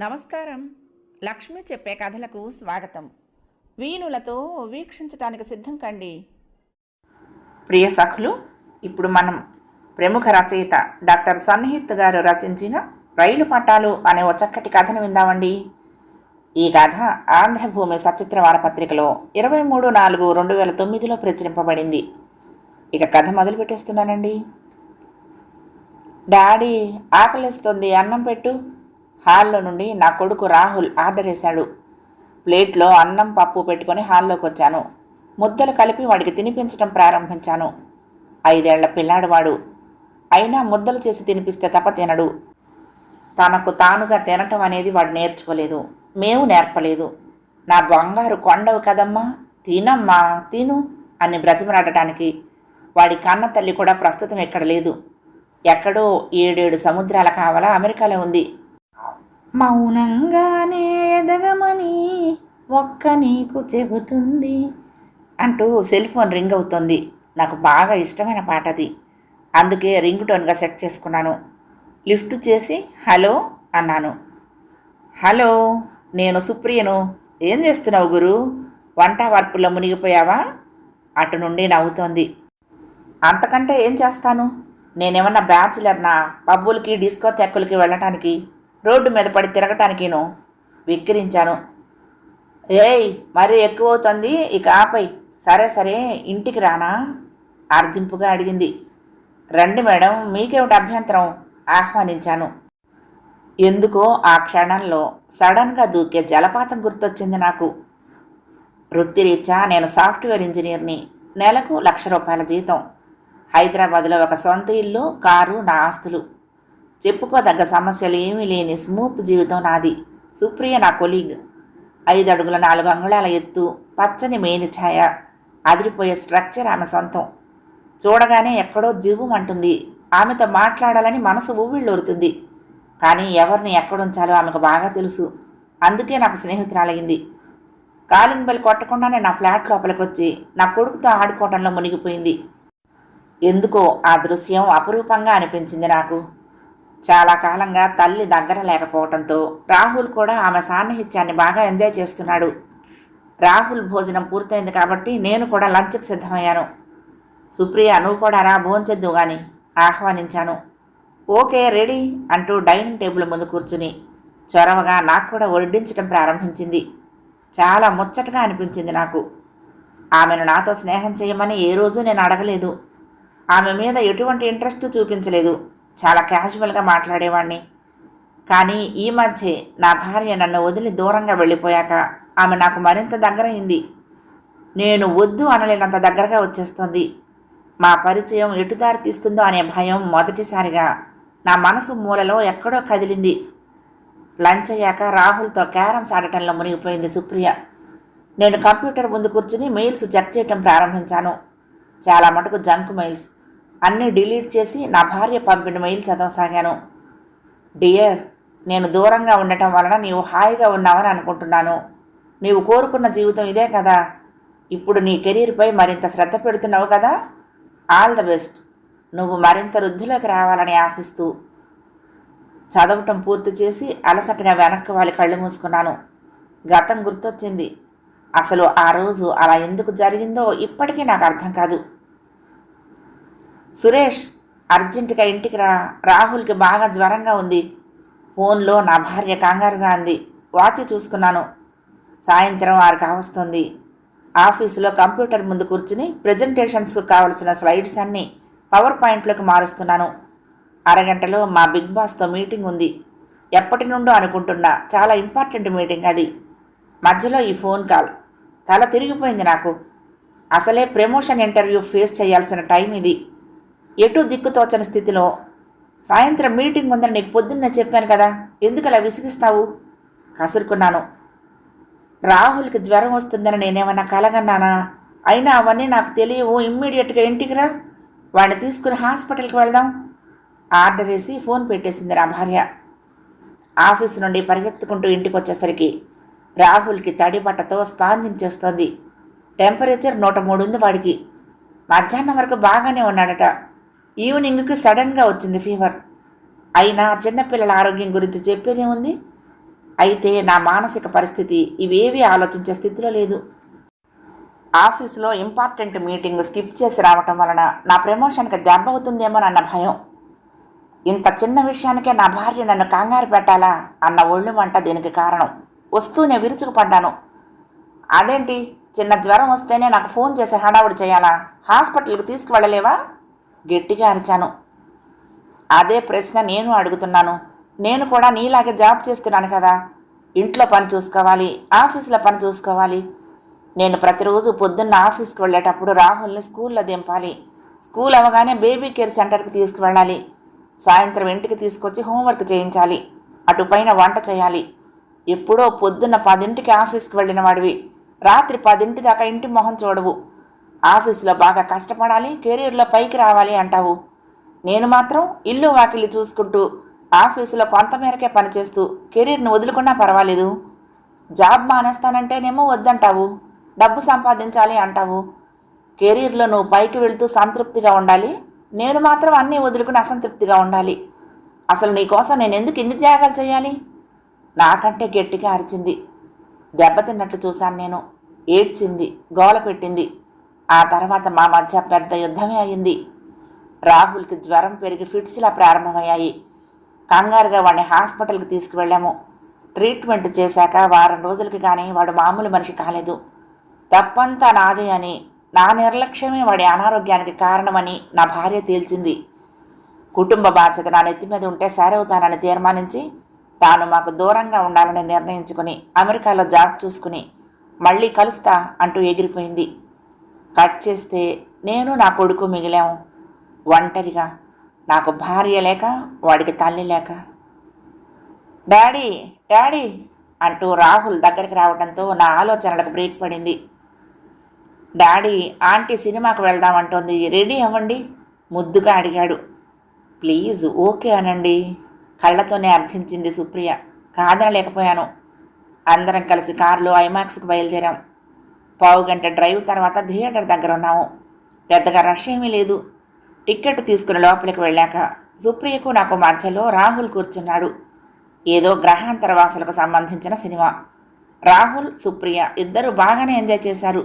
నమస్కారం. లక్ష్మి చెప్పే కథలకు స్వాగతం. వీణులతో వీక్షించటానికి సిద్ధం కండి. ప్రియ సఖులు ఇప్పుడు మనం ప్రముఖ రచయిత డాక్టర్ సన్నిహిత్ గారు రచించిన రైలు పట్టాలు అనే ఓ చక్కటి కథను విందామండి. ఈ కథ ఆంధ్రభూమి సచిత్ర వారపత్రికలో ఇరవై మూడు నాలుగు రెండు వేల తొమ్మిదిలో ప్రచురింపబడింది. ఇక కథ మొదలు పెట్టేస్తున్నానండి. డాడీ ఆకలిస్తుంది అన్నం పెట్టు. హాల్లో నుండి నా కొడుకు రాహుల్ ఆర్డర్ వేశాడు ప్లేట్లో అన్నం పప్పు పెట్టుకొని హాల్లోకి వచ్చాను. ముద్దలు కలిపి వాడికి తినిపించడం ప్రారంభించాను. ఐదేళ్ళ పిల్లాడువాడు. అయినా ముద్దలు చేసి తినిపిస్తే తప్ప తినడు. తనకు తానుగా తినటం అనేది వాడు నేర్చుకోలేదు. మేము నేర్పలేదు. నా బంగారు కొండవు కదమ్మా తినమ్మా తిను అని బ్రతిమలాడటానికి. వాడి కన్న తల్లి కూడా ప్రస్తుతం ఇక్కడ లేదు. ఎక్కడో ఏడేడు సముద్రాల కావాలా అమెరికాలో ఉంది. మౌనంగానే ఎదగమని ఒక్క నీకు చెబుతుంది. అంటూ సెల్ ఫోన్ రింగ్ అవుతుంది. నాకు బాగా ఇష్టమైన పాట అది. అందుకే రింగ్ టోన్గా సెట్ చేసుకున్నాను. లిఫ్ట్ చేసి హలో అన్నాను. హలో నేను సుప్రియను. ఏం చేస్తున్నావు గురు? వంట వార్పుల్లో మునిగిపోయావా? అటు నుండి నవ్వుతోంది. అంతకంటే ఏం చేస్తాను? నేనేమన్నా బ్యాచులర్నా? పబ్బులకి డిస్కో తెక్కులకి వెళ్ళటానికి రోడ్డు మీద పడి తిరగటానికిను విక్రించాను ఏయ్ మరీ ఎక్కువ అవుతుంది ఇక ఆపై. సరే సరే ఇంటికి రానా? అర్థింపుగా అడిగింది. రండి మేడం మీకేమిటి అభ్యంతరం? ఆహ్వానించాను. ఎందుకో ఆ క్షణంలో సడన్గా దూకే జలపాతం గుర్తొచ్చింది నాకు. వృత్తిరీత్యా నేను సాఫ్ట్వేర్ ఇంజనీర్ని. నెలకు లక్ష రూపాయల జీతం. హైదరాబాద్లో ఒక సొంత ఇల్లు కారు నా ఆస్తులు. చెప్పుకోదగ్గ సమస్యలు ఏమీ లేని స్మూత్ జీవితం నాది. సుప్రియ నా కొలీగ్. ఐదు అడుగుల నాలుగు అంగుళాల ఎత్తు పచ్చని మేని ఛాయ అదిరిపోయే స్ట్రక్చర్ ఆమె సొంతం. చూడగానే ఎక్కడో జీవమంటుంది ఆమెతో మాట్లాడాలని మనసు ఊవిళ్ళూరుతుంది. కానీ ఎవరిని ఎక్కడుంచాలో ఆమెకు బాగా తెలుసు. అందుకే నాకు స్నేహితురాలయ్యింది కాలింగ్ బెల్ కొట్టకుండానే నా ఫ్లాట్ లోపలికి వచ్చి నా కొడుకుతో ఆడుకోవడంలో మునిగిపోయింది. ఎందుకో ఆ దృశ్యం అపురూపంగా అనిపించింది నాకు. చాలా కాలంగా తల్లి దగ్గర లేకపోవడంతో రాహుల్ కూడా ఆమె సాన్నిహిత్యాన్ని బాగా ఎంజాయ్ చేస్తున్నాడు. రాహుల్ భోజనం పూర్తయింది కాబట్టి నేను కూడా లంచ్కి సిద్ధమయ్యాను. సుప్రియ నువ్వు కూడా రా భోంచెద్దు గాని ఆహ్వానించాను. ఓకే రెడీ అంటూ డైనింగ్ టేబుల్ ముందు కూర్చుని చొరవగా నాకు కూడా వడ్డించడం ప్రారంభించింది. చాలా ముచ్చటగా అనిపించింది నాకు. ఆమెను నాతో స్నేహం చేయమని ఏ రోజు నేను అడగలేదు. ఆమె మీద ఎటువంటి ఇంట్రెస్ట్ చూపించలేదు. చాలా క్యాజువల్గా మాట్లాడేవాణ్ణి. కానీ ఈ మధ్య నా భార్య నన్ను వదిలి దూరంగా వెళ్ళిపోయాక ఆమె నాకు మరింత దగ్గరైంది నేను వద్దు అనలేనంత దగ్గరగా వచ్చేస్తుంది. మా పరిచయం ఎటుదారి తీస్తుందో అనే భయం మొదటిసారిగా నా మనసు మూలలో ఎక్కడో కదిలింది. లంచ్ అయ్యాక రాహుల్తో క్యారమ్స్ ఆడటంలో మునిగిపోయింది సుప్రియ. నేను కంప్యూటర్ ముందు కూర్చుని మెయిల్స్ చెక్ చేయటం ప్రారంభించాను. చాలా మటుకు జంక్ మెయిల్స్. అన్నీ డిలీట్ చేసి నా భార్య పంపిన మెయిల్ చదవసాగాను. డియర్ నేను దూరంగా ఉండటం వలన నీవు హాయిగా ఉన్నావని అనుకుంటున్నాను. నీవు కోరుకున్న జీవితం ఇదే కదా. ఇప్పుడు నీ కెరీర్పై మరింత శ్రద్ధ పెడుతున్నావు కదా. All the best. నువ్వు మరింత వృద్ధిలోకి రావాలని ఆశిస్తూ. చదవటం పూర్తి చేసి అలసటగా వెనక్కి వాలి కళ్ళు మూసుకున్నాను. గతం గుర్తొచ్చింది. అసలు ఆ రోజు అలా ఎందుకు జరిగిందో ఇప్పటికీ నాకు అర్థం కాదు. సురేష్ అర్జెంటుగా ఇంటికి రా. రాహుల్కి బాగా జ్వరంగా ఉంది. ఫోన్లో నా భార్య కంగారుగా అంది. వాచి చూసుకున్నాను. సాయంత్రం ఆరు కావస్తుంది ఆఫీసులో కంప్యూటర్ ముందు కూర్చుని ప్రజెంటేషన్స్కు కావలసిన స్లైడ్స్ అన్నీ పవర్ పాయింట్లోకి మారుస్తున్నాను. అరగంటలో మా బిగ్ బాస్తో మీటింగ్ ఉంది. ఎప్పటి నుండో అనుకుంటున్నా చాలా ఇంపార్టెంట్ మీటింగ్ అది. మధ్యలో ఈ ఫోన్ కాల్. తల తిరిగిపోయింది నాకు. అసలే ప్రమోషన్ ఇంటర్వ్యూ ఫేస్ చేయాల్సిన టైం ఇది. ఎటు దిక్కుతోచని స్థితిలో సాయంత్రం మీటింగ్ ఉందని నీకు పొద్దున్న చెప్పాను కదా. ఎందుకు అలా విసిగిస్తావు? కసురుకున్నాను. రాహుల్కి జ్వరం వస్తుందని నేనేమన్నా కలగన్నానా? అయినా అవన్నీ నాకు తెలియవు. ఇమ్మీడియట్గా ఇంటికి రా. వాడిని తీసుకుని హాస్పిటల్కి వెళ్దాం. ఆర్డర్ వేసి ఫోన్ పెట్టేసింది నా భార్య. ఆఫీస్ నుండి పరిగెత్తుకుంటూ ఇంటికి వచ్చేసరికి రాహుల్కి తడిబట్టతో స్పాంజింగ్ చేస్తోంది. టెంపరేచర్ నూట మూడు ఉంది వాడికి. మధ్యాహ్నం వరకు బాగానే ఉన్నాడట. ఈవినింగ్కి సడన్గా వచ్చింది ఫీవర్. అయినా చిన్నపిల్లల ఆరోగ్యం గురించి చెప్పేదే ఉంది అయితే నా మానసిక పరిస్థితి ఇవేవి ఆలోచించే స్థితిలో లేదు. ఆఫీసులో ఇంపార్టెంట్ మీటింగ్ స్కిప్ చేసి రావటం వలన నా ప్రమోషన్కి దెబ్బ అవుతుందేమోనన్న భయం. ఇంత చిన్న విషయానికే నా భార్య నన్ను కంగారు పెట్టాలా అన్న ఒళ్ళు మంట దీనికి కారణం. వస్తూనే విరుచుకుపడ్డాను. అదేంటి? చిన్న జ్వరం వస్తేనే నాకు ఫోన్ చేసి హడావుడి చేయాలా? హాస్పిటల్కి తీసుకువెళ్ళలేవా? గట్టిగా అరిచాను. అదే ప్రశ్న నేను అడుగుతున్నాను. నేను కూడా నీలాగే జాబ్ చేస్తున్నాను కదా. ఇంట్లో పని చూసుకోవాలి ఆఫీసులో పని చూసుకోవాలి. నేను ప్రతిరోజు పొద్దున్న ఆఫీస్కి వెళ్ళేటప్పుడు రాహుల్ని స్కూల్లో దింపాలి. స్కూల్ అవగానే బేబీ కేర్ సెంటర్కి తీసుకువెళ్ళాలి. సాయంత్రం ఇంటికి తీసుకొచ్చి హోంవర్క్ చేయించాలి. అటుపైన వంట చేయాలి. ఎప్పుడో పొద్దున్న పదింటికి ఆఫీస్కి వెళ్ళిన వాడివి రాత్రి పదింటి దాకా ఇంటి మొహం చూడవు. ఆఫీసులో బాగా కష్టపడాలి కెరీర్లో పైకి రావాలి అంటావు. నేను మాత్రం ఇల్లు వాకిలి చూసుకుంటూ ఆఫీసులో కొంతమేరకే పనిచేస్తూ కెరీర్ని వదులుకున్నా పర్వాలేదు. జాబ్ మానేస్తానంటేనేమో వద్దంటావు. డబ్బు సంపాదించాలి అంటావు. కెరీర్లో నువ్వు పైకి వెళుతూ సంతృప్తిగా ఉండాలి. నేను మాత్రం అన్నీ వదులుకుని అసంతృప్తిగా ఉండాలి. అసలు నీకోసం నేను ఎందుకు ఇన్ని త్యాగాలు చేయాలి? నాకంటే గట్టిగా అరిచింది. దెబ్బతిన్నట్లు చూశాను నేను. ఏడ్చింది. గోల పెట్టింది. ఆ తర్వాత మా మధ్య పెద్ద యుద్ధమే అయింది. రాహుల్కి జ్వరం పెరిగి ఫిట్స్లా ప్రారంభమయ్యాయి. కంగారుగా వాడిని హాస్పిటల్కి తీసుకువెళ్ళాము. ట్రీట్మెంట్ చేశాక వారం రోజులకి కానీ వాడు మామూలు మనిషి కాలేదు. తప్పంతా నాదే అని నా నిర్లక్ష్యమే వాడి అనారోగ్యానికి కారణమని నా భార్య తేల్చింది. కుటుంబ బాధ్యత నా నెత్తి మీద ఉంటే సరవుతానని తీర్మానించి తాను మాకు దూరంగా ఉండాలని నిర్ణయించుకుని అమెరికాలో జాబ్ చూసుకుని మళ్ళీ కలుస్తా అంటూ ఎగిరిపోయింది. కట్ చేస్తే నేను నా కొడుకు మిగిలాము. ఒంటరిగా. నాకు భార్య లేక వాడికి తల్లి లేక. డాడీ డాడీ అంటూ రాహుల్ దగ్గరికి రావడంతో నా ఆలోచనలకు బ్రేక్ పడింది. డాడీ ఆంటీ సినిమాకు వెళ్దామంటోంది రెడీ అవ్వండి ముద్దుగా అడిగాడు. ప్లీజ్ ఓకే అనండి. కళ్ళతోనే అర్థించింది సుప్రియ. కాదనలేకపోయాను. అందరం కలిసి కారులో ఐమాక్స్కి బయలుదేరాం. పావు గంట డ్రైవ్ తర్వాత థియేటర్ దగ్గర ఉన్నాము. పెద్దగా రష్ ఏమీ లేదు. టిక్కెట్ తీసుకుని లోపలికి వెళ్ళాక సుప్రియకు నాకు మధ్యలో రాహుల్ కూర్చున్నాడు. ఏదో గ్రహాంతర వాసులకు సంబంధించిన సినిమా. రాహుల్ సుప్రియ ఇద్దరు బాగానే ఎంజాయ్ చేశారు.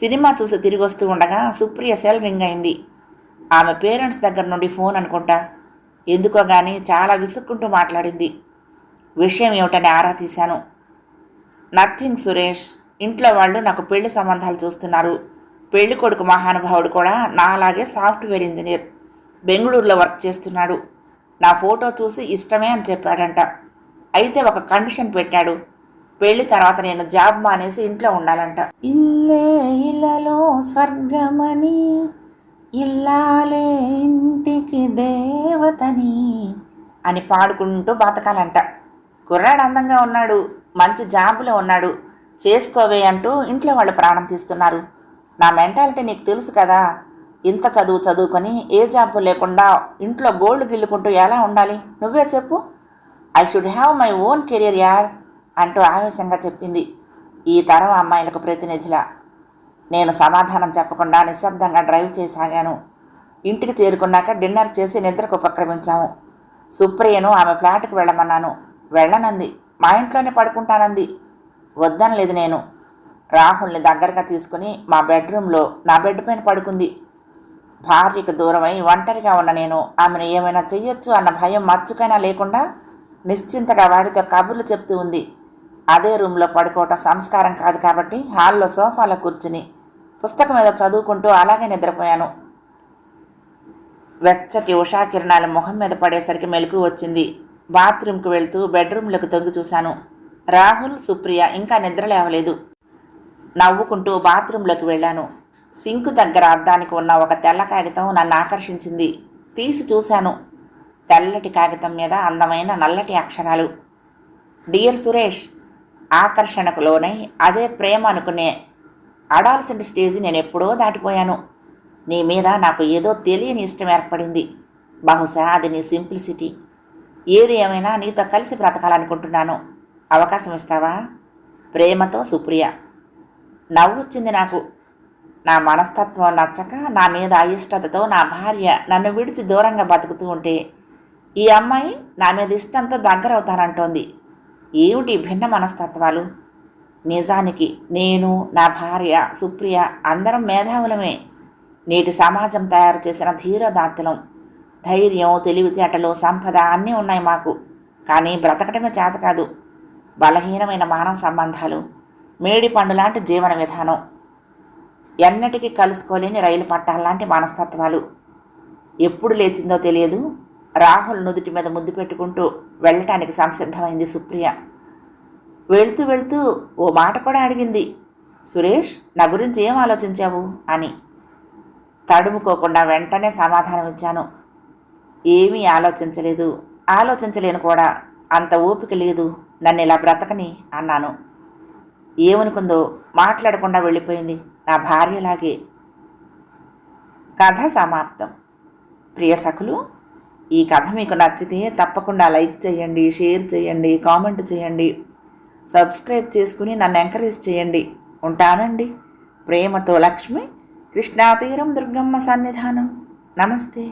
సినిమా చూసి తిరిగి వస్తూ ఉండగా సుప్రియ సెల్ రింగ్ అయింది. ఆమె పేరెంట్స్ దగ్గర నుండి ఫోన్ అనుకుంటా. ఎందుకో కానీ చాలా విసుక్కుంటూ మాట్లాడింది. విషయం ఏమిటని ఆరా తీశాను. నథింగ్ సురేష్ ఇంట్లో వాళ్ళు నాకు పెళ్ళి సంబంధాలు చూస్తున్నారు. పెళ్ళి కొడుకు మహానుభావుడు కూడా నాలాగే సాఫ్ట్వేర్ ఇంజనీర్. బెంగళూరులో వర్క్ చేస్తున్నాడు. నా ఫోటో చూసి ఇష్టమే అని చెప్పాడంట. అయితే ఒక కండిషన్ పెట్టాడు. పెళ్ళి తర్వాత నేను జాబ్ మానేసి ఇంట్లో ఉండాలంట. ఇల్లే ఇలలో స్వర్గమని ఇల్లాలే ఇంటికి దేవతని అని పాడుకుంటూ బతకాలంట. కుర్రాడు అందంగా ఉన్నాడు. మంచి జాబులో ఉన్నాడు. చేసుకోవే అంటూ ఇంట్లో వాళ్ళు ప్రాణం తీస్తున్నారు. నా మెంటాలిటీ నీకు తెలుసు కదా. ఇంత చదువు చదువుకొని ఏ జాబు లేకుండా ఇంట్లో గోల్డ్ గిల్లుకుంటూ ఎలా ఉండాలి? నువ్వే చెప్పు. I should have my own career యార్ అంటూ ఆవేశంగా చెప్పింది. ఈ తరం అమ్మాయిలకు ప్రతినిధిలా. నేను సమాధానం చెప్పకుండా నిశ్శబ్దంగా డ్రైవ్ చేసాగాను. ఇంటికి చేరుకున్నాక డిన్నర్ చేసి నిద్రకు ఉపక్రమించాము. సుప్రియను ఆమె ఫ్లాట్కి వెళ్ళమన్నాను. వెళ్ళనంది. మా ఇంట్లోనే పడుకుంటానంది. వద్దనలేదు నేను. రాహుల్ని దగ్గరగా తీసుకుని మా బెడ్రూమ్లో నా బెడ్ పైన పడుకుంది. భార్యకు దూరమై ఒంటరిగా ఉన్న నేను ఆమెను ఏమైనా చెయ్యొచ్చు అన్న భయం మచ్చుకైనా లేకుండా నిశ్చింతగా వాడితో కబుర్లు చెప్తూ ఉంది. అదే రూమ్లో పడుకోవటం సంస్కారం కాదు కాబట్టి హాల్లో సోఫాలో కూర్చుని పుస్తకం మీద చదువుకుంటూ అలాగే నిద్రపోయాను. వెచ్చటి ఉషా కిరణాలు ముఖం మీద పడేసరికి మెలకు వచ్చింది. బాత్రూమ్కి వెళ్తూ బెడ్రూమ్లోకి తొంగి చూశాను. రాహుల్ సుప్రియ ఇంకా నిద్ర లేవలేదు. నవ్వుకుంటూ బాత్రూంలోకి వెళ్ళాను. సింకు దగ్గర అద్దానికి ఉన్న ఒక తెల్ల కాగితం నన్ను ఆకర్షించింది. తీసి చూశాను. తెల్లటి కాగితం మీద అందమైన నల్లటి అక్షరాలు. డియర్ సురేష్ ఆకర్షణకు లోనై అదే ప్రేమ అనుకునే అడాల్సిన స్టేజ్ నేను ఎప్పుడో దాటిపోయాను. నీ మీద నాకు ఏదో తెలియని ఇష్టం ఏర్పడింది. బహుశా అది నీ సింప్లిసిటీ. ఏది ఏమైనా నీతో కలిసి బ్రతకాలనుకుంటున్నాను. అవకాశం ఇస్తావా? ప్రేమతో సుప్రియ. నవ్వు వచ్చింది నాకు. నా మనస్తత్వం నచ్చక నా మీద అయిష్టతతో నా భార్య నన్ను విడిచి దూరంగా బతుకుతూ ఉంటే ఈ అమ్మాయి నా మీద ఇష్టంతో దగ్గరవుతానంటోంది. ఏమిటి భిన్న మనస్తత్వాలు? నిజానికి నేను నా భార్య సుప్రియ అందరం మేధావులమే. నేటి సమాజం తయారు చేసిన ధీరోదాత్తులం ధైర్యం తెలివితేటలు సంపద అన్నీ ఉన్నాయి మాకు. కానీ బ్రతకటమే చేత కాదు. బలహీనమైన మానవ సంబంధాలు మేడి పండులాంటి జీవన విధానం ఎన్నటికీ కలుసుకోలేని రైలు పట్టాలాంటి మనస్తత్వాలు ఎప్పుడు లేచిందో తెలియదు. రాహుల్ నుదుటి మీద ముద్దు పెట్టుకుంటూ వెళ్ళటానికి సంసిద్ధమైంది సుప్రియ. వెళ్తూ వెళ్తూ ఓ మాట కూడా అడిగింది. సురేష్ నా గురించి ఏం ఆలోచించావు? అని. తడుముకోకుండా వెంటనే సమాధానం ఇచ్చాను. ఏమీ ఆలోచించలేదు. ఆలోచించలేను కూడా. అంత ఓపిక లేదు. నన్ను ఇలా బ్రతకని అన్నాను. ఏమనుకుందో మాట్లాడకుండా వెళ్ళిపోయింది నా భార్యలాగే. కథ సమాప్తం. ప్రియ సఖులు ఈ కథ మీకు నచ్చితే తప్పకుండా లైక్ చేయండి షేర్ చేయండి కామెంట్ చేయండి. సబ్స్క్రైబ్ చేసుకుని నన్ను ఎంకరేజ్ చేయండి. ఉంటానండి. ప్రేమతో లక్ష్మి కృష్ణాతీరం దుర్గమ్మ సన్నిధానం. నమస్తే.